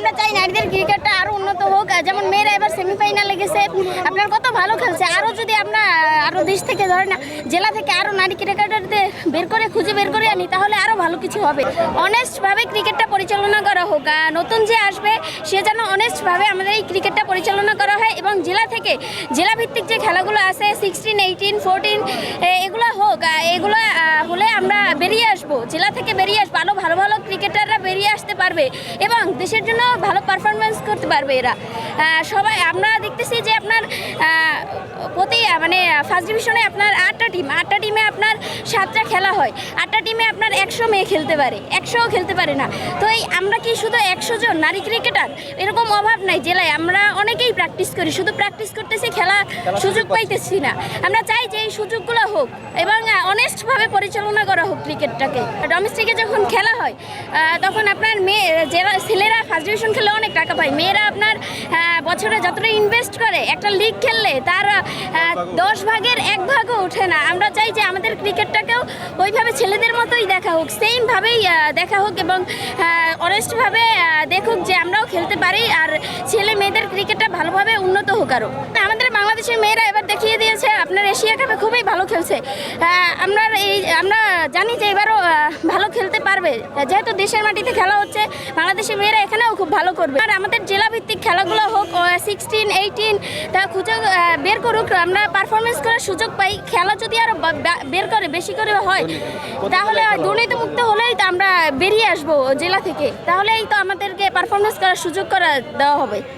আমরা চাই নারীদের ক্রিকেটটা আরও উন্নত হোক যেমন মেয়েরা এবার সেমিফাইনালে গেছে, আপনার কত ভালো খেলছে। আরও যদি আমরা, আরও দেশ থেকে ধরেন না, জেলা থেকে আরও নারী ক্রিকেটারদের বের করে খুঁজে বের করে আনি, তাহলে আরও ভালো কিছু হবে। অনেস্ট ভাবে ক্রিকেটটা পরিচালনা করা হোক নতুন যে আসবে, সে যেন অনেস্ট ভাবে আমাদের এই ক্রিকেটটা পরিচালনা করা হয়, এবং জেলা থেকে জেলা ভিত্তিক যে খেলাগুলো আছে সিক্সটিন এইটিন ফোরটিন এগুলো হোক এগুলো হলে আমরা বেরিয়ে আসব, জেলা থেকে বেরিয়ে আসব, আরও ভালো ভালো বেরিয়ে আসতে পারবে এবং দেশের জন্য ভালো পারফরমেন্স করতে পারবে এরা। সবাই আমরা দেখতেছি যে আপনার প্রতি মানে ফার্স্ট ডিভিশনে আপনার আটটা টিম আটটা টিমে আপনার সাতটা খেলা হয়। আটটা টিমে আপনার একশো মেয়ে খেলতে পারে একশোও খেলতে পারে না। তো এই আমরা কি শুধু একশো জন নারী ক্রিকেটার এরকম অভাব নাই জেলায়। আমরা অনেকেই প্র্যাকটিস করি শুধু প্র্যাকটিস করতেছি খেলা সুযোগ পাইতেছি না। আমরা চাই যে এই সুযোগগুলো হোক এবং অনেস্টভাবে পরিচালনা করা হোক ক্রিকেটটাকে। ডোমেস্টিকে যখন খেলা হয় তখন আপনার মেয়ে, যারা ছেলেরা ফার্স্ট ডিভিশন খেলে অনেক টাকা পায়। মেয়েরা আপনার বছরে যতটা ইনভেস্ট করে একটা লিগ খেললে, তার দশ ভাগের এক ভাগও ওঠে না। আমরা চাই যে আমাদের ক্রিকেটটাকেও ওইভাবে ছেলেদের মতোই দেখা হোক সেমভাবেই দেখা হোক এবং অনেস্টভাবে দেখুক যে আমরাও খেলতে পারি আর ছেলে মেয়েদের ক্রিকেটটা ভালোভাবে উন্নত হোক আরও আমাদের বাংলাদেশের মেয়েরা এবার দেখিয়ে আপনার এশিয়া কাপে খুবই ভালো খেলছে। আমরা এই, আমরা জানি যে এবারও ভালো খেলতে পারবে। যেহেতু দেশের মাটিতে খেলা হচ্ছে, বাংলাদেশের মেয়েরা এখানেও খুব ভালো করবে। আর আমাদের জেলা ভিত্তিক খেলাগুলো হোক সিক্সটিন এইটিন তা খুঁজে বের করুক, আমরা পারফরমেন্স করার সুযোগ পাই। খেলা যদি আরও বের করে, বেশি করে হয়, তাহলে দুর্নীতিমুক্ত হলেই তো আমরা বেরিয়ে আসব জেলা থেকে। তাহলেই তো আমাদেরকে পারফরমেন্স করার সুযোগ করা দেওয়া হবে।